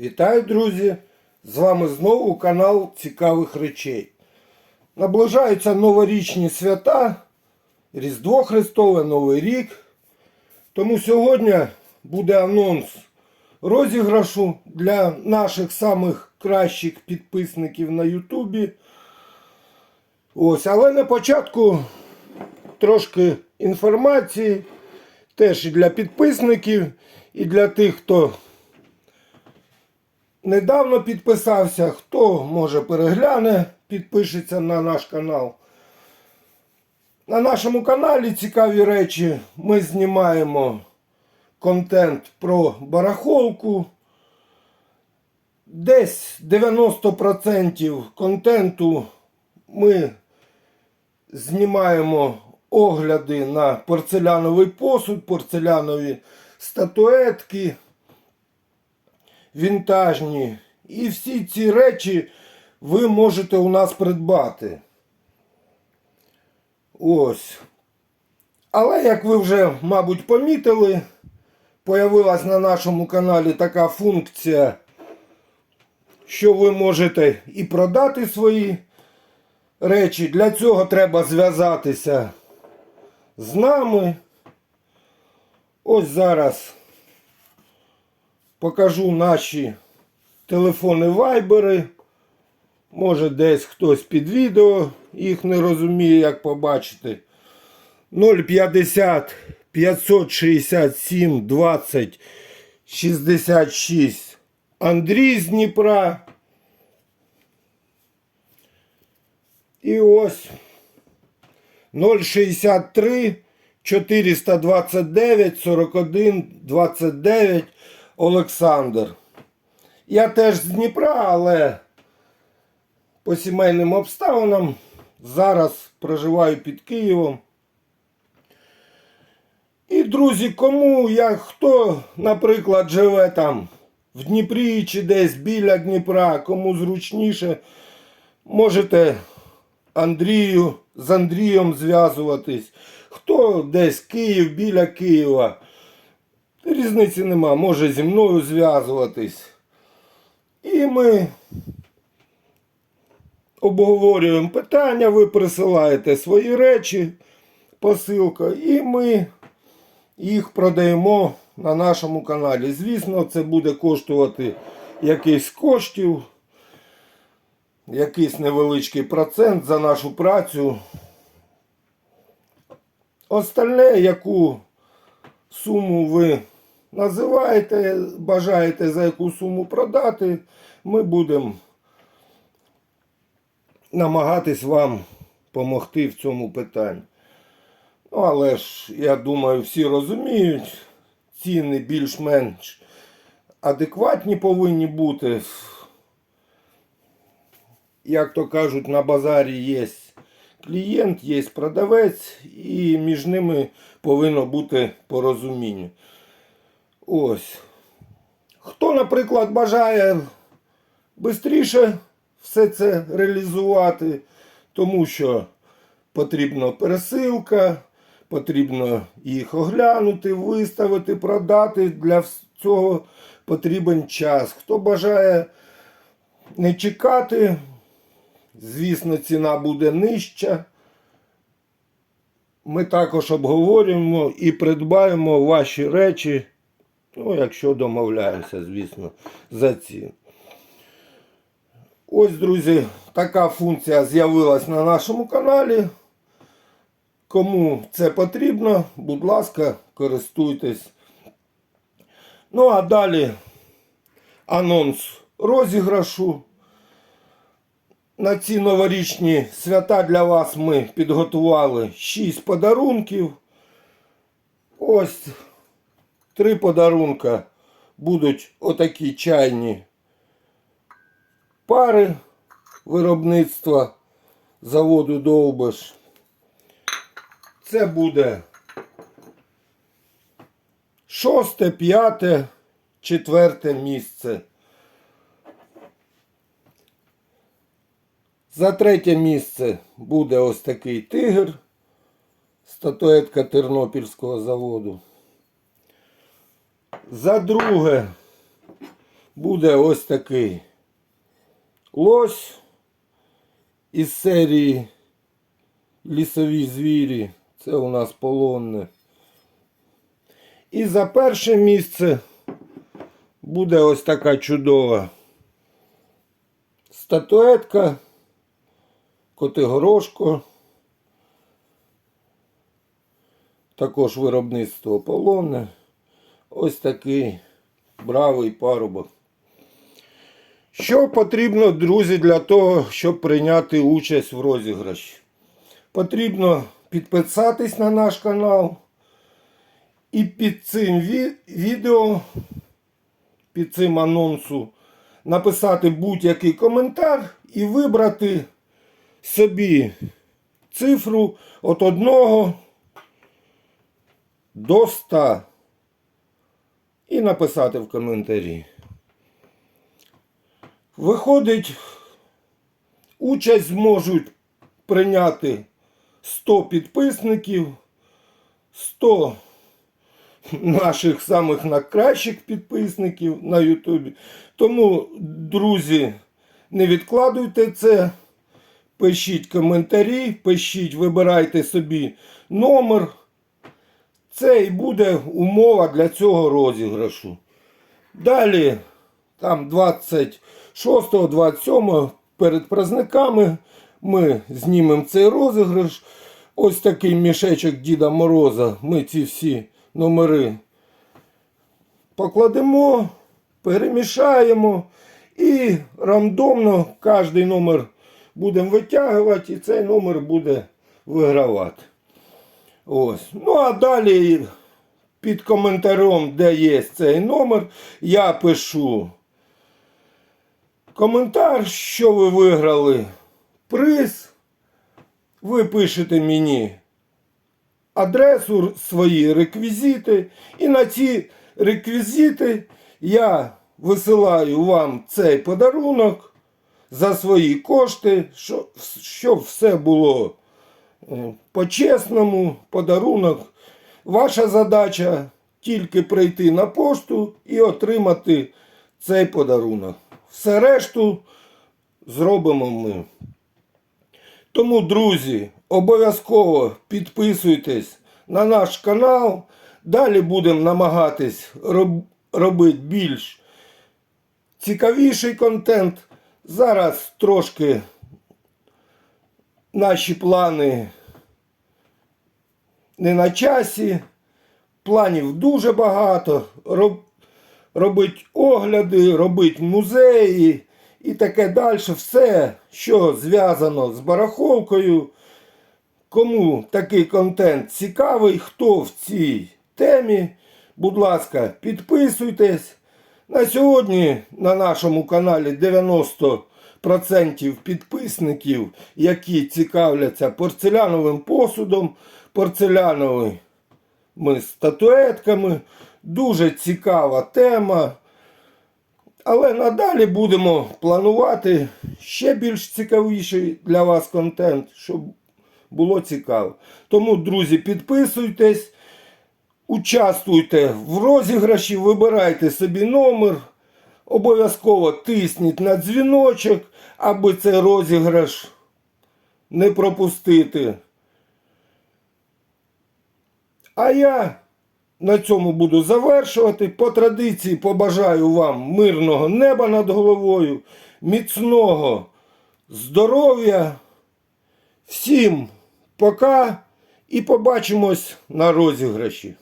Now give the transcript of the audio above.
Вітаю, друзі! З вами знову канал Цікавих речей. Наближаються новорічні свята, Різдво Христове, Новий рік. Тому сьогодні буде анонс розіграшу для наших самих кращих підписників на Ютубі. Ось, але на початку трошки інформації теж і для підписників, і для тих, хто недавно підписався, хто може перегляне, підпишеться на наш канал. На нашому каналі цікаві речі. Ми знімаємо контент про барахолку. Десь 90% контенту ми знімаємо огляди на порцеляновий посуд, порцелянові статуетки вінтажні. І всі ці речі ви можете у нас придбати. Ось. Але, як ви вже, мабуть, помітили, появилась на нашому каналі така функція, що ви можете і продати свої речі. Для цього треба зв'язатися з нами. Ось зараз покажу наші телефони вайбери. Може десь хтось під відео їх не розуміє, як побачити. 050 567 20 66 Андрій з Дніпра. І ось 063 429 41 29 Олександр. Я теж з Дніпра, але по сімейним обставинам зараз проживаю під Києвом. І, друзі, кому як хто, наприклад, живе там в Дніпрі чи десь біля Дніпра, кому зручніше, можете Андрію з Андрієм зв'язуватись. Хто десь Київ біля Києва. Різниці нема, може зі мною зв'язуватись. І ми обговорюємо питання, ви присилаєте свої речі, посилка, і ми їх продаємо на нашому каналі. Звісно, це буде коштувати якийсь коштів, якийсь невеличкий процент за нашу працю. Остальне, яку суму ви називаєте, бажаєте за яку суму продати, ми будемо намагатись вам допомогти в цьому питанні. Ну, але ж, я думаю, всі розуміють, ціни більш-менш адекватні повинні бути. Як то кажуть, на базарі є клієнт, є продавець, і між ними повинно бути порозуміння. Ось. Хто, наприклад, бажає швидше все це реалізувати, тому що потрібна пересилка, потрібно їх оглянути, виставити, продати. Для цього потрібен час. Хто бажає не чекати, звісно, ціна буде нижча. Ми також обговорюємо і придбаємо ваші речі. Ну, якщо домовляємося, звісно, за ціну. Ось, друзі, така функція з'явилась на нашому каналі. Кому це потрібно, будь ласка, користуйтесь. Ну, а далі анонс розіграшу. На ці новорічні свята для вас ми підготували 6 подарунків. Ось три подарунка будуть отакі чайні пари виробництва заводу Довбиш. Це буде шосте, п'яте, четверте місце. За третє місце буде ось такий тигр, статуетка Тернопільського заводу. За друге буде ось такий лось із серії Лісові звірі. Це у нас полонне. І за перше місце буде ось така чудова статуетка Котигорошко. Також виробництво полонне. Ось такий бравий парубок. Що потрібно, друзі, для того, щоб прийняти участь в розіграші? Потрібно підписатись на наш канал. І під цим відео, під цим анонсу, написати будь-який коментар і вибрати собі цифру від 1 до 100 і написати в коментарі. Виходить, участь зможуть прийняти 100 підписників, 100 наших самих найкращих підписників на Ютубі. Тому, друзі, не відкладуйте це. Пишіть коментарі, пишіть, вибирайте собі номер. Це і буде умова для цього розіграшу. Далі, там 26-27 перед праздниками ми знімемо цей розіграш. Ось такий мішечок Діда Мороза. Ми ці всі номери покладемо, перемішаємо і рандомно кожен номер будемо витягувати, і цей номер буде вигравати. Ось. Ну а далі під коментарем, де є цей номер, я пишу коментар, що ви виграли приз. Ви пишете мені адресу, свої реквізити. І на ці реквізити я висилаю вам цей подарунок за свої кошти, щоб, все було е, по-чесному, подарунок. Ваша задача тільки прийти на пошту і отримати цей подарунок. Все решту зробимо ми. Тому, друзі, обов'язково підписуйтесь на наш канал. Далі будемо намагатись роб- робити більш цікавіший контент. Зараз трошки наші плани не на часі. Планів дуже багато. Роб, робить огляди, робить музеї і таке далі. Все, що зв'язано з барахолкою. Кому такий контент цікавий, хто в цій темі, будь ласка, підписуйтесь. На сьогодні на нашому каналі 90% підписників, які цікавляться порцеляновим посудом, порцеляновими статуетками. Дуже цікава тема. Але надалі будемо планувати ще більш цікавіший для вас контент, щоб було цікаво. Тому, друзі, підписуйтесь, участвуйте в розіграші, вибирайте собі номер. Обов'язково тисніть на дзвіночок, аби цей розіграш не пропустити. А я на цьому буду завершувати. По традиції побажаю вам мирного неба над головою, міцного здоров'я. Всім пока і побачимось на розіграші.